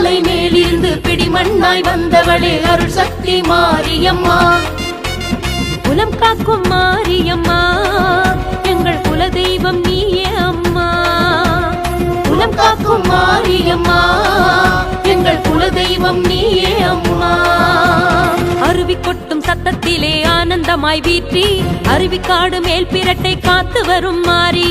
மாலை மேலிருந்து பிடிமண்ணாய் வந்தவளே அருள் சக்தி மாரியம்மா. குலம் காக்கும் மாரியம்மா எங்கள் குலதெய்வம் நீயே அம்மா. குலம் காக்கும் மாரியம்மா எங்கள் குலதெய்வம் நீயே அம்மா. அருவி கொட்டும் சத்தத்திலே ஆனந்தமாய் வீற்றி அருவி காடு மேல் பிரட்டை காத்து வரும் மாறி.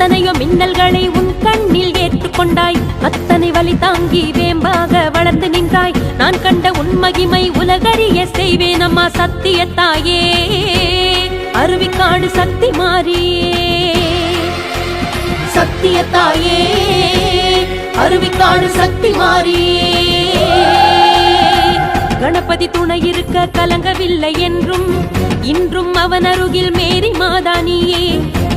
எத்தனையோ மின்னல்களை உன் கண்ணில் ஏற்றுக்கொண்டாய். அத்தனை வழி தாங்கி வேம்பாக வளர்ந்து நின்றாய். நான் கண்ட உன் மகிமை உலகறிய செய்வேன் அம்மா சத்திய தாயே அருவிக்காடு சக்தி மாறியே. சத்திய தாயே அருவிக்காடு சக்தி மாறியே. கணபதி துணை இருக்க கலங்கவில்லை என்றும் இன்றும் அவன் அருகில் மேரி மாதானியே.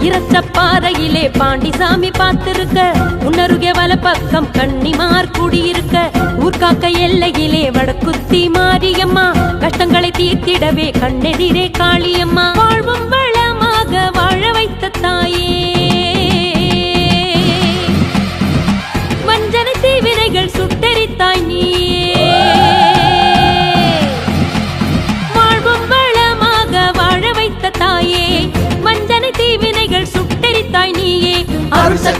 இரச்ச பாறையிலே பாண்டிசாமி பார்த்திருக்க. உன்னருகே வல பக்கம் கன்னிமார் குடியிருக்க. ஊர்காக்க எல்லையிலே வடக்குத்தி மாரியம்மா. கஷ்டங்களை தீர்த்திடவே கண்ணெதிரே காளியம்மா. வாழ்வும்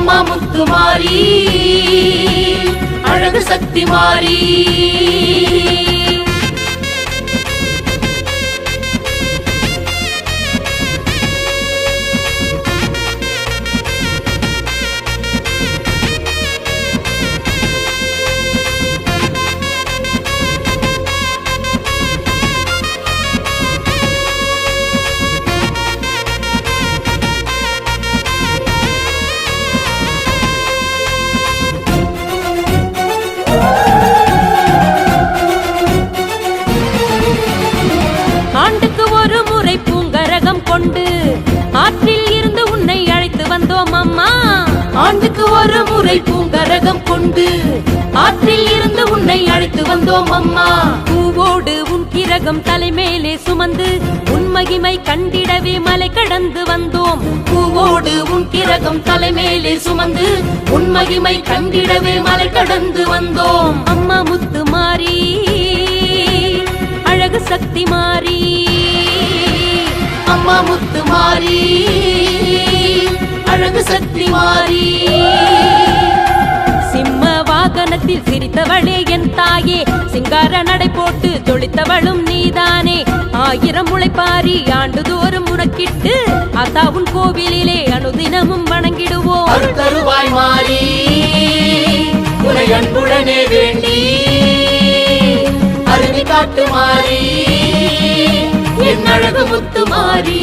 அம்மா முத்து மாறி அழகு சக்தி மாறி. ஒரு பூங்கரகம் கொண்டு ஆற்றில் இருந்து உன்னை அழைத்து வந்தோம் அம்மா. பூவோடு உன் கிரகம் தலைமேலே சுமந்து உன் மகிமை கண்டிடவே மலை கடந்து வந்தோம். பூவோடு உன் கிரகம் தலைமேலே சுமந்து உன் மகிமை கண்டிடவே மலை கடந்து வந்தோம். அம்மா முத்து மாறி அழகு சக்தி மாறி. அம்மா முத்து மாறி அழகு சக்தி மாறி. கோலத்தில் சிரித்தவளே என் தாயே. சிங்கார நடை போட்டு ஜொலித்தவளும் நீதானே. ஆயிரம் முளைப்பாரி ஆண்டுதோறும் உனக்கிட்டு அத்தாவுன் கோவிலிலே அனுதினமும் வணங்கிடுவோம். அருள்தருவாய் மாறி உனை அன்புடனே வேண்டி. அருவி காட்டு மாறி என் அழகு முத்து மாறி.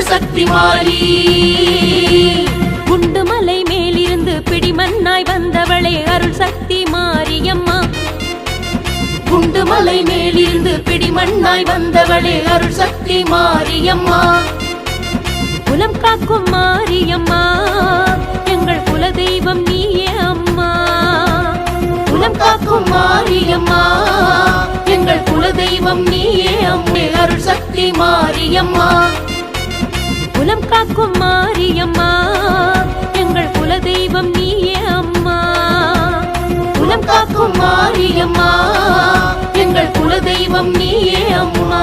அழகு சக்தி மாறி. குண்டு மலை மேலிருந்து பிடிமண்ணாய் வந்தவளே அருள் சக்தி மாரியம்மா. குண்டு மலை மேலிருந்து பிடிமண்ணாய் வந்தவளே அருள் சக்தி மாரியம்மா. குலம் காக்கும் மாரியம்மா. எங்கள் குலதெய்வம் நீயே அம்மா. குலம் காக்கும் மாரியம்மா. எங்கள் குலதெய்வம் நீயே அம்மே அருள் சக்தி மாரியம்மா. குலம் காக்கும் மாரியம்மா. எங்கள் குலதெய்வம் நீயே அம்மா. குலம் காக்கும் மாரியம்மா. எங்கள் குலதெய்வம் நீயே அம்மா.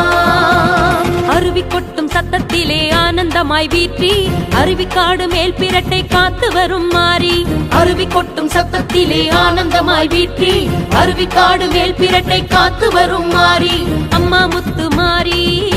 அருவி கொட்டும் சத்தத்திலே ஆனந்தமாய் வீற்றி அருவி காடு மேல் பிரட்டை காத்து வரும் மாறி. அருவி கொட்டும் சத்தத்திலே ஆனந்தமாய் வீற்றி அருவி காடு மேல் பிரட்டை காத்து வரும் மாறி. அம்மா முத்து மாறி.